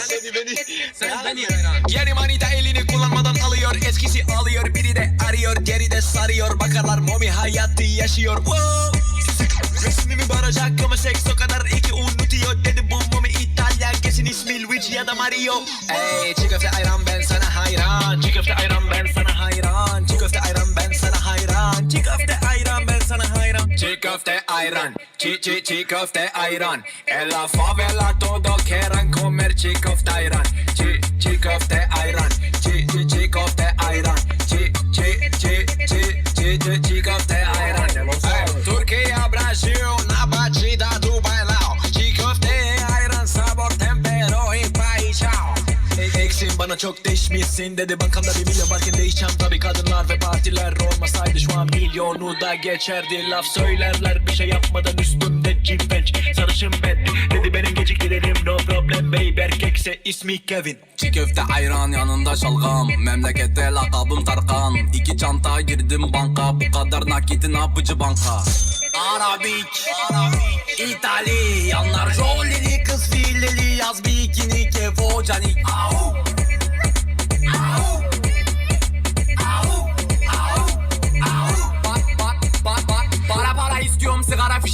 Seni beni. Sen beni hayran. Yeni manita elini kullanmadan alıyor Eskisi alıyor biri de arıyor Geride sarıyor bakarlar momi hayatı yaşıyor Wow. Resmimi baracak ama seks o kadar iki unutuyor Dedi bu momi İtalya kesin ismi Luigi ya da Mario Ey çiğ köfte ayran ben sana hayran Çiğ köfte ayran ben sana hayran hayran Çiğ köfte ayran Çiğ çiğ çiğ köfte ayran En la favela todo quieren comer çiğ köfte ayran Çiğ çiğ köfte ayran Çiğ çiğ çiğ köfte ayran Çiğ çiğ çiğ çiğ çiğ çiğ çiğ köfte ayran bana çok değişmişsin dedi. Bankamda bir milyon varken değişeceğim tabi kadınlar ve partiler Olmasaydı şu an milyonu da geçerdi. Laf söylerler bir şey yapmadan üstümde cimpenç Sarışın ben dedi benim geciktiririm no problem babe Erkekse ismi Kevin. Çiğ köfte ayran yanında şalgam. Memlekette lakabım Tarkan. İki çanta girdim banka. Bu kadar nakiti ne yapıcı banka? Arabik İtalyanlar Jolili kız fileli. Yaz bikini kefo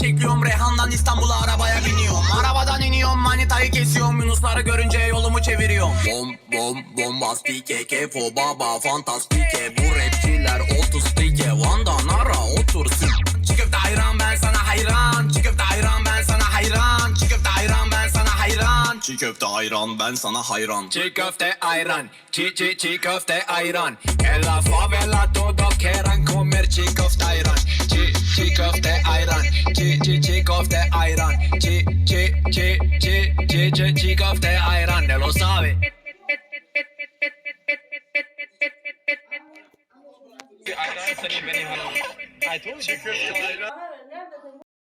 sigara fişekliyorum Reyhan'dan İstanbul'a arabaya biniyorum. Arabadan iniyorum manitayı kesiyorum. Yunusları görünce yolumu çeviriyorum. Bom bom bombastike kefo baba fantastike Bu rapçiler otustike Van'dan ara otursun. Çiğ köfte ayran ben sana hayran. Çiğ köfte ayran ben sana hayran. Çiğ köfte ayran ben sana hayran. Çiğ köfte ayran ben sana hayran. Çiğ köfte ayran. Çiğ çiğ çiğ köfte ayran. En la favela ayran Çiğ çiğ çiğ köfte ayran Çiğ çiğ çiğ çiğ çiğ çiğ çiğ köfte ayran De lo sabe Ayran seni beni hayran. I told you. Çiğ köfte ayran.